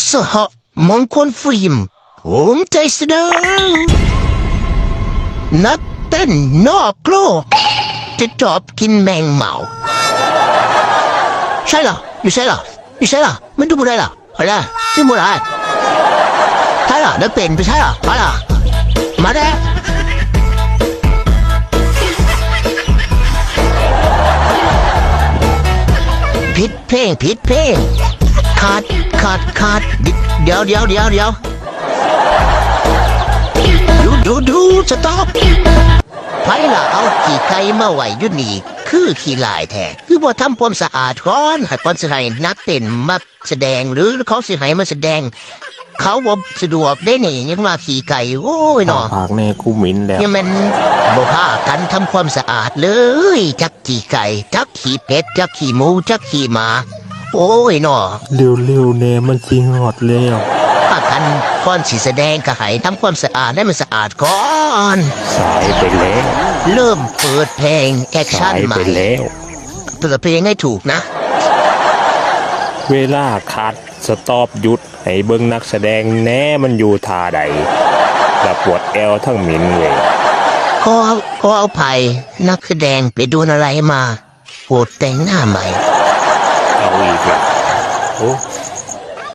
สหมงคลฟิล์มผมใจเสนอนักเต้นนอกโลกจะชอบกินแมงเมาใช่เหรออยู่ใช่เหรออยู่ใช่เหรอมันดูไม่ได้เหรออะไรดูไม่ได้ใช่เหรอนักเป็นไปใช่เหรอมาเหรมาได้ผิดเพลงผิดเพลง ขาดขาดขาดเดี๋ยวเดี๋ยวเดี๋ยวเดี๋ยวดูดูดูสต็อปไผล่ะเอาขี่ไก่มาไหวอยุนี่คือขี่ลายแท้คือบ่ทำความสะอาดก่อนให้ก่อนสิให้นักเต้นมาแสดงหรือเขาสิให้มาแสดง เขาบ่สะดวกได้นี่ยังมาขี่ไก่โอ้ยตาเนาะปากแน่กูหมินแล้วนี่มันบ่พากันทำความสะอาดเลยจักขี่ไก่จักขี่เป็ดจักขี่หมูจักขี่หมา โอ้ยหนอเร็วๆแน่มันสิฮอดแล้วพากันก่อนสิแสดงก็ให้ทำความสะอาดให้มันสะอาดก่อน สายไปแล้วเริ่มเปิดเพลงแอคสาชั่นยใหไปม่แล้ว เปิดเพลงให้ถูกนะ เวลาคัดสต็อปหยุด ให้เบิ่งนักแสดงแน่มันอยู่ท่าใดและปวดแอวทั้งหมินเลยก็ก็เอาไผ่นักแสดงไปโดนอะไรมาโปรดแต่งหน้าใหม่ เ